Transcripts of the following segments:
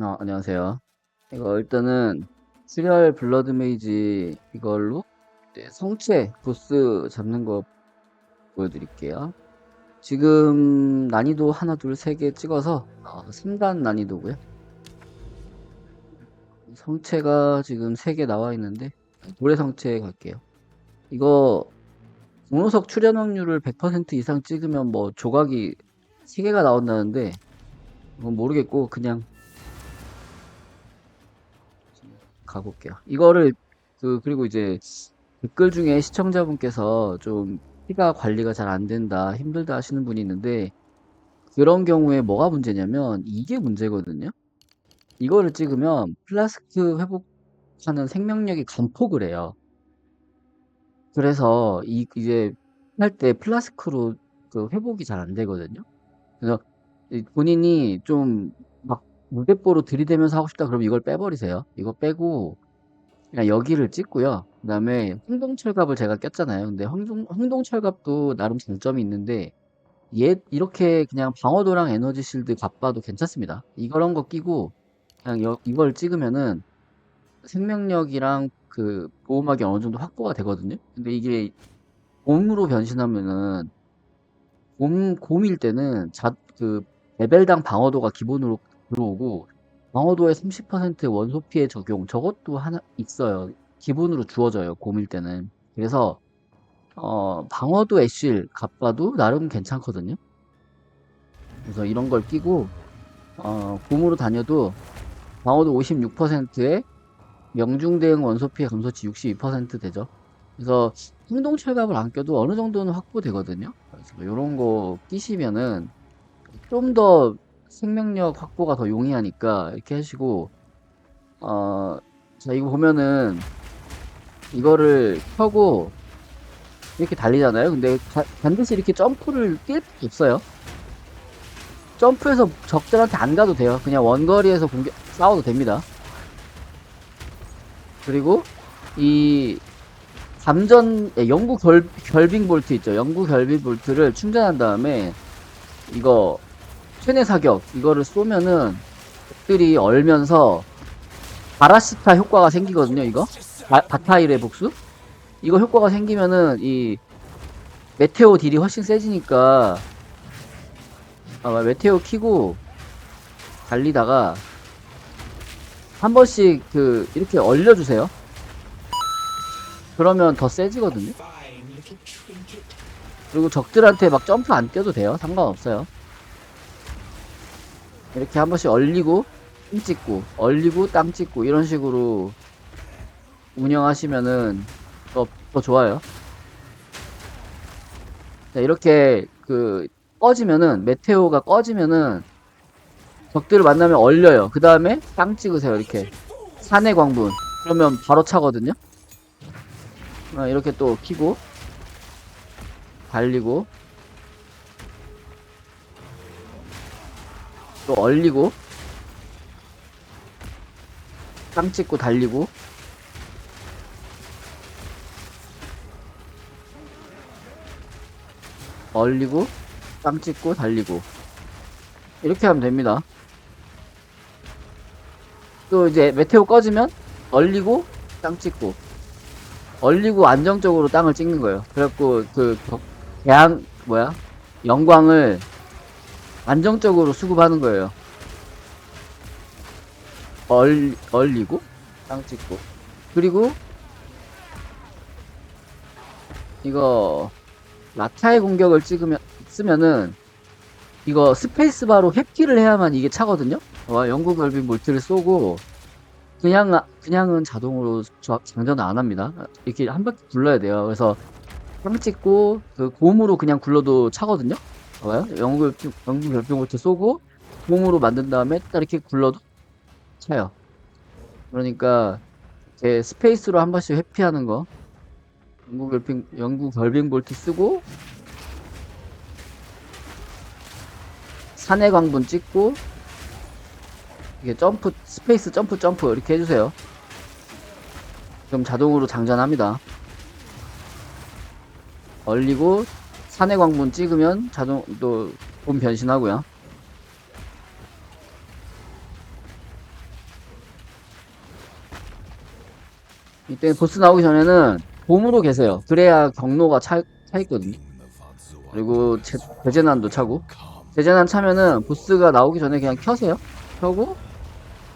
어, 안녕하세요. 이거 일단은 출혈 블러드 메이지 이걸로 이제 성체 보스 잡는 거 보여드릴게요. 지금 난이도 하나, 둘, 세 개 찍어서 어, 3단 난이도고요. 성체가 지금 3개 나와 있는데 고래 성체 갈게요. 이거 공로석 출현 확률을 100% 이상 찍으면 뭐 조각이 3개가 나온다는데 이건 모르겠고 그냥 가볼게요. 이거를 그 그리고 이제 댓글 중에 시청자분께서 좀 피가 관리가 잘 안 된다, 힘들다 하시는 분이 있는데 그런 경우에 뭐가 문제냐면 이게 문제거든요. 이거를 찍으면 플라스크 회복하는 생명력이 감폭을 해요. 그래서 이 이제 할 때 플라스크로 그 회복이 잘 안 되거든요. 그래서 이 본인이 좀막 무대뽀로 들이대면서 하고 싶다 그러면 이걸 빼버리세요. 이거 빼고 그냥 여기를 찍고요. 그 다음에 황동철갑을 제가 꼈잖아요. 근데 황동 황동철갑도 나름 장점이 있는데 얘 이렇게 그냥 방어도랑 에너지 실드 갑 봐도 괜찮습니다. 이런 거 끼고 그냥 여, 이걸 찍으면은 생명력이랑 그 보호막이 어느 정도 확보가 되거든요. 근데 이게 곰으로 변신하면은 곰 곰일 때는 자 그 레벨당 방어도가 기본으로 들어오고 방어도의 30% 원소 피해 적용 저것도 하나 있어요. 기본으로 주어져요. 곰일 때는. 그래서 어 방어도 애쉬 갑바도 나름 괜찮거든요. 그래서 이런 걸 끼고 어 곰으로 다녀도 방어도 56%에 명중 대응 원소 피해 감소치 62% 되죠. 그래서 행동 철갑을 안 껴도 어느 정도는 확보되거든요. 그래서 이런 거 끼시면은 좀 더 생명력 확보가 더 용이하니까 이렇게 하시고 어, 자 이거 보면은 이거를 켜고 이렇게 달리잖아요. 근데 가- 반드시 이렇게 점프를 뛸 필요 없어요. 점프해서 적들한테 안 가도 돼요. 그냥 원거리에서 공격 싸워도 됩니다. 그리고 이 감전 예, 영구 결, 결빙 볼트 있죠. 영구 결빙 볼트를 충전한 다음에 이거 최대 사격 이거를 쏘면은 적들이 얼면서 바라시타 효과가 생기거든요. 이거 바, 바타일의 복수 이거 효과가 생기면은 이 메테오 딜이 훨씬 세지니까 아 메테오 키고 달리다가 한 번씩 그 이렇게 얼려주세요. 그러면 더 세지거든요. 그리고 적들한테 막 점프 안 뛰어도 돼요. 상관없어요. 이렇게 한 번씩 얼리고 땅 찍고 얼리고 땅 찍고 이런 식으로 운영하시면은 더, 더 좋아요. 자, 이렇게 그 꺼지면은 메테오가 꺼지면은 적들을 만나면 얼려요. 그 다음에 땅 찍으세요. 이렇게 산의 광분 그러면 바로 차거든요. 아, 이렇게 또 키고 달리고 또 얼리고 땅 찍고 달리고 얼리고 땅 찍고 달리고 이렇게 하면 됩니다. 또 이제 메테오 꺼지면 얼리고 땅 찍고 얼리고 안정적으로 땅을 찍는 거예요. 그래갖고 그 겨- 대항 뭐야 영광을 안정적으로 수급하는 거예요. 얼 얼리고 땅 찍고 그리고 이거 라타의 공격을 찍으면 쓰면은 이거 스페이스바로 회피를 해야만 이게 차거든요. 와 영구 결빙 몰트를 쏘고 그냥 그냥은 자동으로 저- 장전을 안 합니다. 이렇게 한 바퀴 굴러야 돼요. 그래서 땅 찍고 그 곰으로 그냥 굴러도 차거든요. 봐봐요. 결빙 영구 결빙 몰트 쏘고 곰으로 만든 다음에 딱 이렇게 굴러도 차요. 그러니까 제 스페이스로 한 번씩 회피하는 거. 영구 결빙 영구 결빙 볼트 쓰고 산의 광분 찍고 이게 점프 스페이스 점프 점프 이렇게 해주세요. 그럼 자동으로 장전합니다. 얼리고 산해 광분 찍으면 자동 또본 변신하고요. 이때 보스 나오기 전에는 봄으로 계세요. 그래야 경로가 차, 차 있거든요. 그리고 제, 재재난도 차고 재재난 차면은 보스가 나오기 전에 그냥 켜세요. 켜고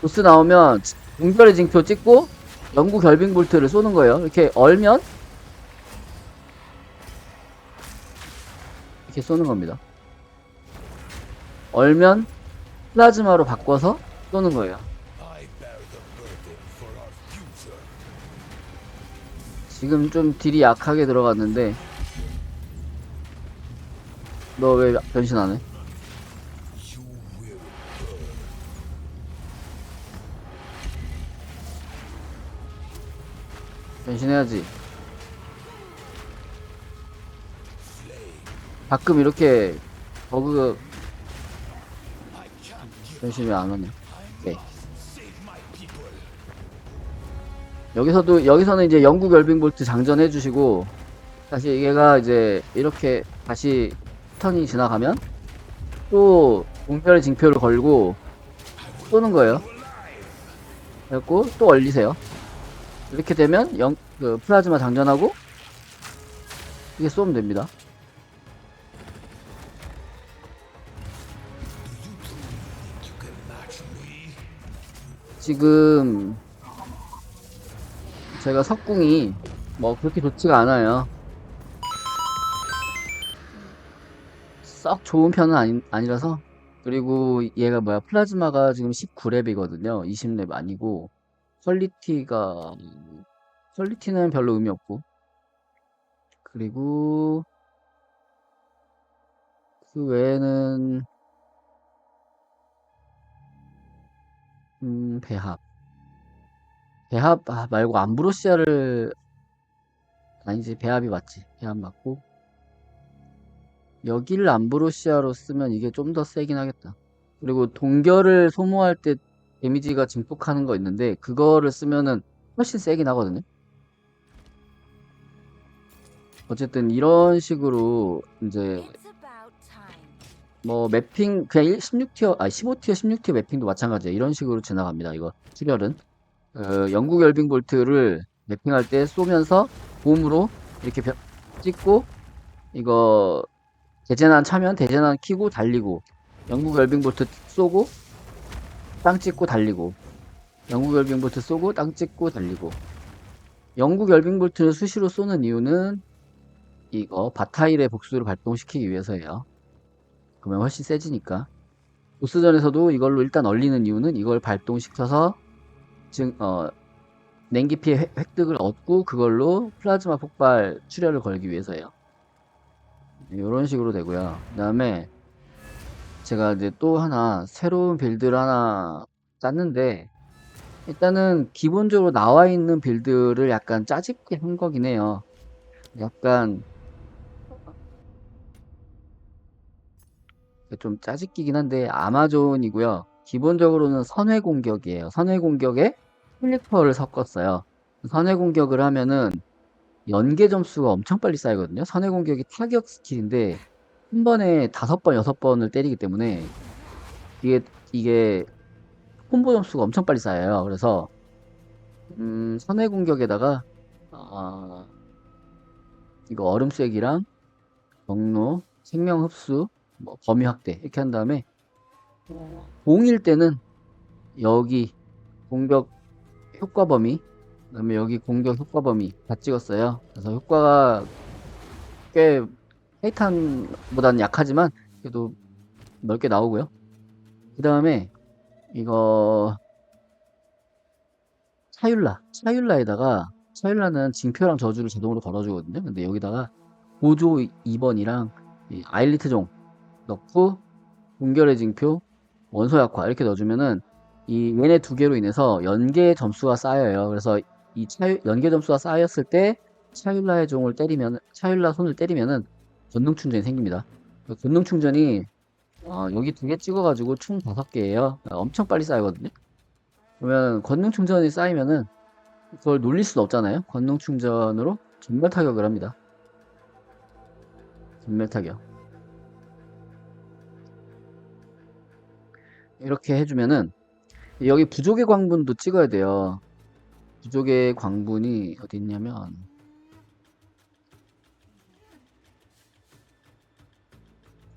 보스 나오면 동별의 징표 찍고 영구 결빙 볼트를 쏘는 거예요. 이렇게 얼면 이렇게 쏘는 겁니다. 얼면 플라즈마로 바꿔서 쏘는 거예요. 지금 좀 딜이 약하게 들어갔는데 너 왜 변신 안 해? 변신해야지. 가끔 이렇게 버그 변신이 안 오네. 오케이. 여기서도 여기서는 이제 영구 결빙 볼트 장전해 주시고 다시 얘가 이제 이렇게 다시 턴이 지나가면 또 공별 징표를 걸고 쏘는 거예요. 그래갖고 또 얼리세요. 이렇게 되면 영, 그 플라즈마 장전하고 이게 쏘면 됩니다. 지금 제가 석궁이 뭐 그렇게 좋지가 않아요. 썩 좋은 편은 아니, 아니라서 그리고 얘가 뭐야 플라즈마가 지금 19렙이거든요. 20렙 아니고 퀄리티가 퀄리티는 별로 의미 없고 그리고 그 외에는 음 배합. 배합 아, 말고 암브로시아를 아니지 배합이 맞지. 배합 맞고. 여기를 암브로시아로 쓰면 이게 좀 더 세긴 하겠다. 그리고 동결을 소모할 때 데미지가 증폭하는 거 있는데 그거를 쓰면은 훨씬 세긴 하거든요. 어쨌든 이런 식으로 이제. 뭐 매핑 그냥 16티어 아 15티어 16티어 매핑도 마찬가지예요. 이런 식으로 지나갑니다 이거. 출혈은. 어, 영구 결빙 볼트를 매핑할 때 쏘면서 봄으로 이렇게 벼- 찍고 이거 대재난 차면 대재난 키고 달리고 영구 결빙 볼트 쏘고 땅 찍고 달리고 영구 결빙 볼트 쏘고 땅 찍고 달리고. 영구 결빙 볼트를 수시로 쏘는 이유는 이거 바타일의 복수를 발동시키기 위해서예요 그러면 훨씬 세지니까 보스전에서도 이걸로 일단 얼리는 이유는 이걸 발동시켜서 증, 어, 냉기 피해 획- 획득을 얻고 그걸로 플라즈마 폭발 출혈을 걸기 위해서예요. 이런 식으로 되고요. 그 다음에 제가 이제 또 하나 새로운 빌드를 하나 짰는데 일단은 기본적으로 나와 있는 빌드를 약간 짜집게 한 거긴 해요. 약간 좀 짜집기긴 한데 아마존이고요. 기본적으로는 선회 공격이에요. 선회 공격에 플리퍼를 섞었어요. 선회 공격을 하면은 연계 점수가 엄청 빨리 쌓이거든요. 선회 공격이 타격 스킬인데 한 번에 다섯 번, 여섯 번을 때리기 때문에 이게 이게 콤보 점수가 엄청 빨리 쌓여요. 그래서 음, 선회 공격에다가 아, 이거 얼음 쐐기랑 경로, 생명 흡수, 뭐 범위 확대 이렇게 한 다음에 공일 때는 여기 공격 효과 범위 그다음에 여기 공격 효과 범위 다 찍었어요. 그래서 효과가 꽤 헤이탄보다는 약하지만 그래도 넓게 나오고요. 그 다음에 이거 차율라 차율라에다가 차율라는 징표랑 저주를 자동으로 걸어주거든요. 근데 여기다가 보조 2번이랑 아일리트 종 넣고 공결의 징표 원소 약화 이렇게 넣어주면은 이 얘네 두 개로 인해서 연계 점수가 쌓여요. 그래서 이 차유, 연계 점수가 쌓였을 때 차율라의 종을 때리면 차율라 손을 때리면은 권능 충전이 생깁니다. 그 권능 충전이 어, 여기 두 개 찍어가지고 총 다섯 개예요. 엄청 빨리 쌓이거든요. 그러면 권능 충전이 쌓이면은 그걸 놀릴 수는 없잖아요. 권능 충전으로 전멸 타격을 합니다. 전멸 타격. 이렇게 해주면은 여기 부족의 광분도 찍어야 돼요. 부족의 광분이 어디 있냐면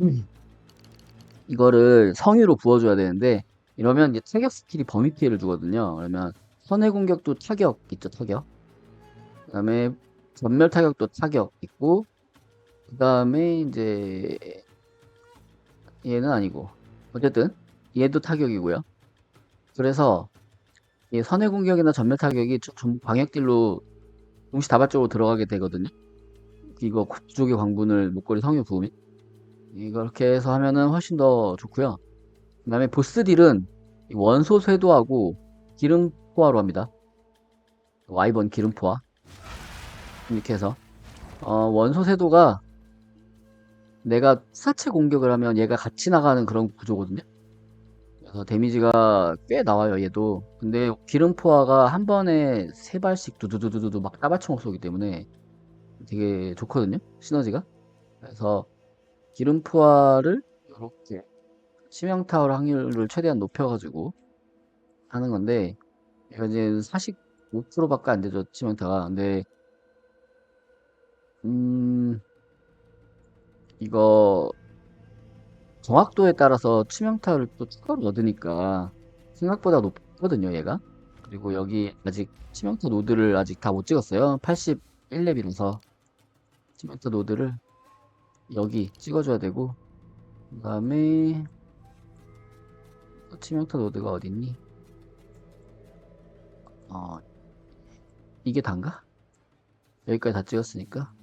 음. 이거를 성유로 부어줘야 되는데 이러면 이제 타격 스킬이 범위 피해를 주거든요. 그러면 선의 공격도 타격 있죠, 타격. 그 다음에 전멸 타격도 타격 있고 그 다음에 이제 얘는 아니고 어쨌든 얘도 타격이고요. 그래서 이 선의 공격이나 전멸 타격이 저- 전부 광역딜로 동시 다발적으로 들어가게 되거든요. 이거 부족의 광분을 목걸이 성유 부으면 이렇게 해서 하면은 훨씬 더 좋고요. 그 다음에 보스 딜은 이 원소 쇄도하고 기름 포화로 합니다. 와이번 기름 포화 이렇게 해서 어, 원소 쇄도가 내가 사체 공격을 하면 얘가 같이 나가는 그런 구조거든요. 그래서 데미지가 꽤 나와요 얘도. 근데 기름 포화가 한 번에 세 발씩 두두두두두 막 따발총 쏘기 때문에 되게 좋거든요. 시너지가. 그래서 기름 포화를 이렇게 치명 타월 확률을 최대한 높여가지고 하는 건데 이제 45%밖에 안 되죠 치명 타가. 근데 음 이거 정확도에 따라서 치명타를 또 추가로 얻으니까 생각보다 높거든요 얘가. 그리고 여기 아직 치명타 노드를 아직 다 못 찍었어요. 81렙이라서 치명타 노드를 여기 찍어줘야 되고 그 다음에 치명타 노드가 어딨니? 어 이게 단가? 여기까지 다 찍었으니까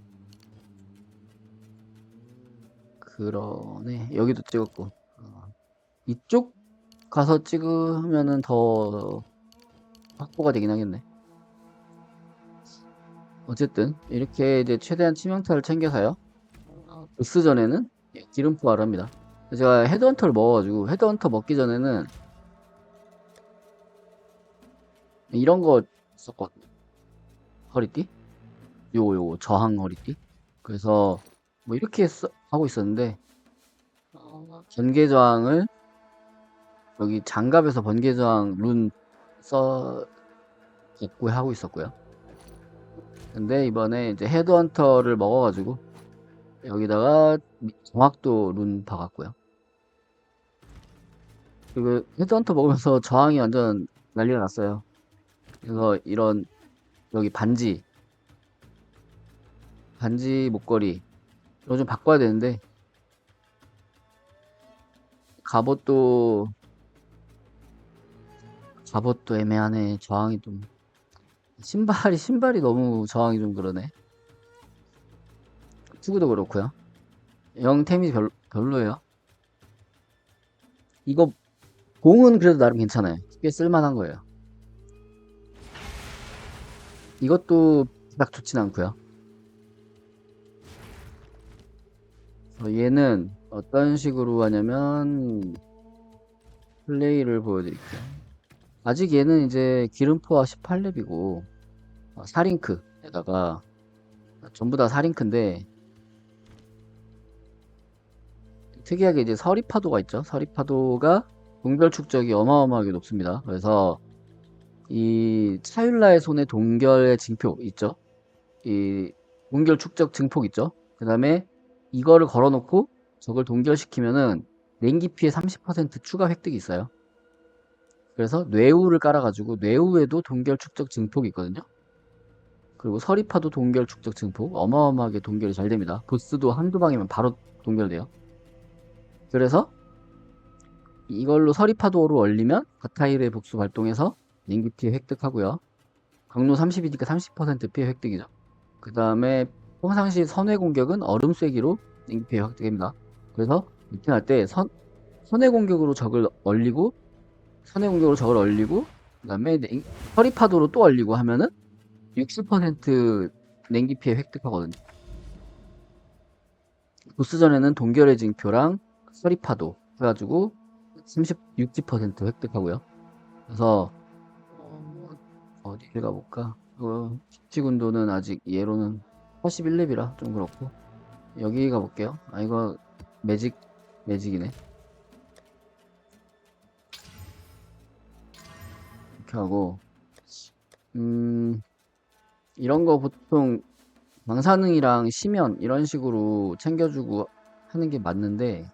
그러네. 여기도 찍었고. 어, 이쪽 가서 찍으면은 더 확보가 되긴 하겠네. 어쨌든 이렇게 이제 최대한 치명타를 챙겨서요. 어, 보스 전에는 예, 기름 포화를 합니다. 제가 헤드헌터를 먹어가지고 헤드헌터 먹기 전에는 이런 거 썼거든요. 허리띠? 요거 저항 허리띠? 그래서 뭐 이렇게 써- 하고 있었는데 어, 번개 저항을 여기 장갑에서 번개 저항 룬써 갖고 하고 있었고요. 근데 이번에 이제 헤드헌터를 먹어가지고 여기다가 정확도 룬 박았고요. 그리고 헤드헌터 먹으면서 저항이 완전 난리가 났어요. 그래서 이런 여기 반지 반지 목걸이 이거 좀 바꿔야 되는데. 갑옷도 갑옷도 애매하네. 저항이 좀. 신발이 신발이 너무 저항이 좀 그러네. 투구도 그렇고요. 영템이 별, 별로예요. 이거 공은 그래도 나름 괜찮아요. 꽤 쓸만한 거예요. 이것도 딱 좋진 않고요 어, 얘는 어떤 식으로 하냐면 플레이를 보여드릴게요. 아직 얘는 이제 기름포화 18렙이고 어, 4링크에다가 전부 다 4링크인데 특이하게 이제 서리파도가 있죠. 서리파도가 동결 축적이 어마어마하게 높습니다. 그래서 이 차율라의 손에 동결의 징표 있죠. 이 동결 축적 증폭 있죠. 그 다음에 이거를 걸어놓고 저걸 동결시키면은 냉기 피해 30% 추가 획득이 있어요. 그래서 뇌우를 깔아가지고 뇌우에도 동결 축적 증폭이 있거든요. 그리고 서리파도 동결 축적 증폭 어마어마하게 동결이 잘 됩니다. 보스도 한두 방이면 바로 동결돼요. 그래서 이걸로 서리파도로 얼리면 바타일의 복수 발동해서 냉기 피해 획득하고요. 강로 30이니까 30% 피해 획득이죠. 그 다음에 평상시 선회 공격은 얼음 쐐기로 피해 획득입니다. 그래서 미팅할 때 선, 선회 공격으로 적을 얼리고 선회 공격으로 적을 얼리고 그 다음에 서리파도로 또 얼리고 하면은 60% 냉기 피해 획득하거든요. 보스전에는 동결의 징표랑 서리파도 해가지고 30, 60% 획득하고요. 그래서 어, 어디를 가볼까? 어, 십지군도는 아직 얘로는 81렙이라 좀 그렇고 여기 가볼게요. 아 이거 매직 매직이네. 이렇게 하고 음, 이런 거 보통 방사능이랑 심연 이런 식으로 챙겨주고 하는 게 맞는데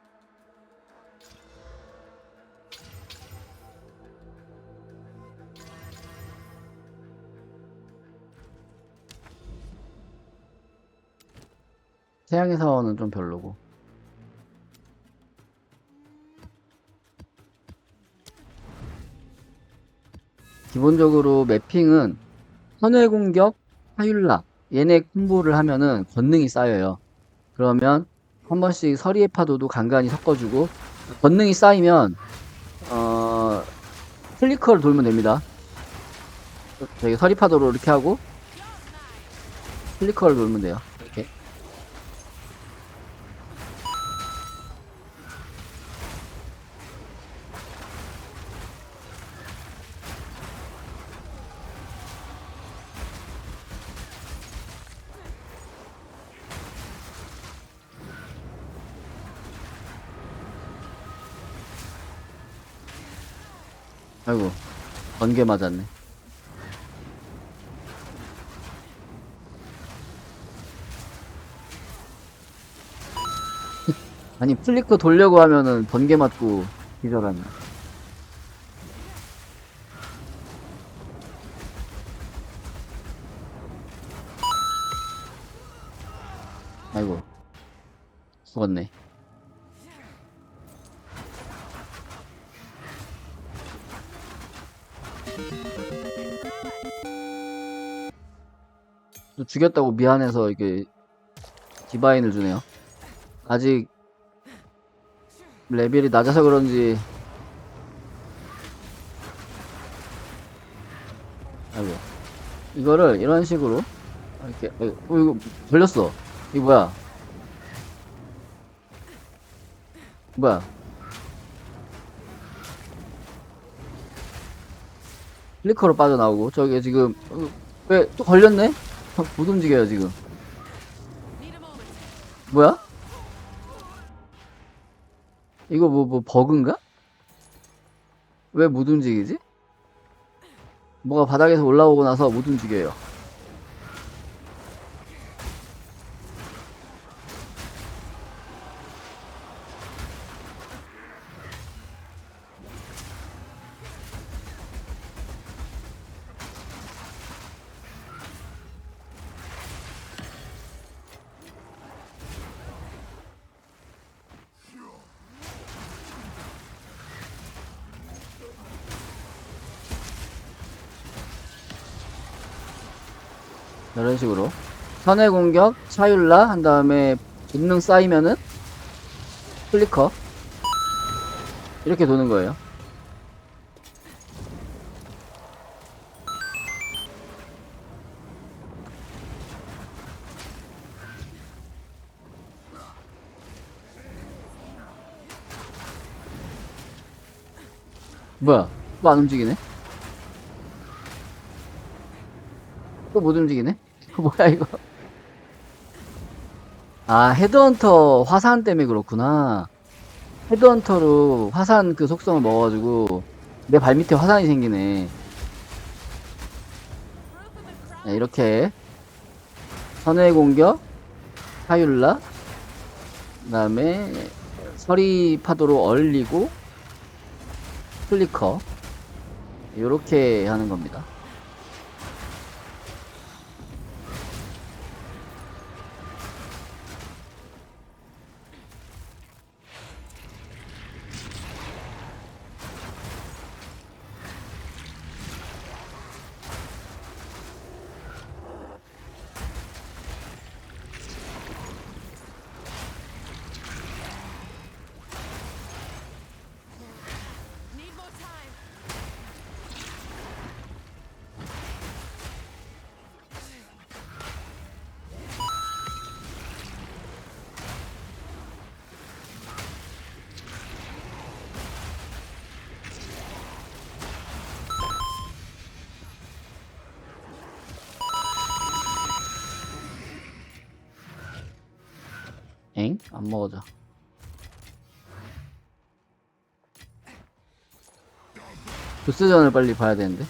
태양의 사원은 좀 별로고 기본적으로 매핑은 선회 공격, 하율라 얘네 콤보를 하면은 권능이 쌓여요. 그러면 한 번씩 서리의 파도도 간간히 섞어주고 권능이 쌓이면 어 클리커를 돌면 됩니다. 저기 서리 파도로 이렇게 하고 클리커를 돌면 돼요. 이렇게. 아이고 번개 맞았네. 아니 플리커 돌려고 하면은 번개 맞고 기절하네. 아이고 죽었네. 죽였다고 미안해서 이게 디바인을 주네요. 아직 레벨이 낮아서 그런지. 아이고. 이거를 이런 식으로 이렇게 어, 어, 이거 걸렸어. 이거 뭐야? 뭐야? 플리커로 빠져나오고 저기 지금 왜 또 걸렸네? 못 움직여요 지금 뭐야? 이거 뭐, 뭐, 버그인가? 왜 못 움직이지? 뭐가 바닥에서 올라오고 나서 못 움직여요. 이런 식으로. 선의 공격, 차율라, 한 다음에 본능 쌓이면은 플리커. 이렇게 도는 거예요. 뭐야? 또 안 움직이네? 또 못 움직이네? 뭐야 이거? 아 헤드헌터 화산 때문에 그렇구나. 헤드헌터로 화산 그 속성을 먹어가지고 내 발밑에 화산이 생기네. 네, 이렇게 선의 공격, 하율라, 그 다음에 서리 파도로 얼리고 플리커 이렇게 하는 겁니다. 안 먹어져. 보스전을 빨리 봐야 되는데.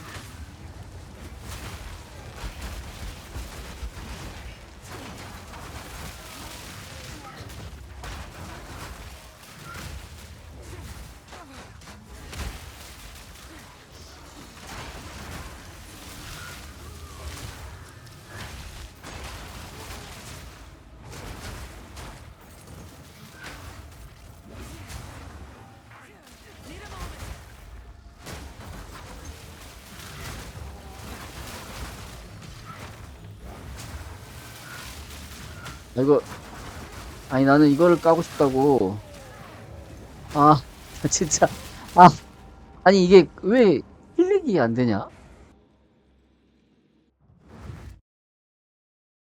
아, 이거, 아니, 나는 이거를 까고 싶다고. 아, 진짜. 아, 아니, 이게 왜 힐링이 안 되냐?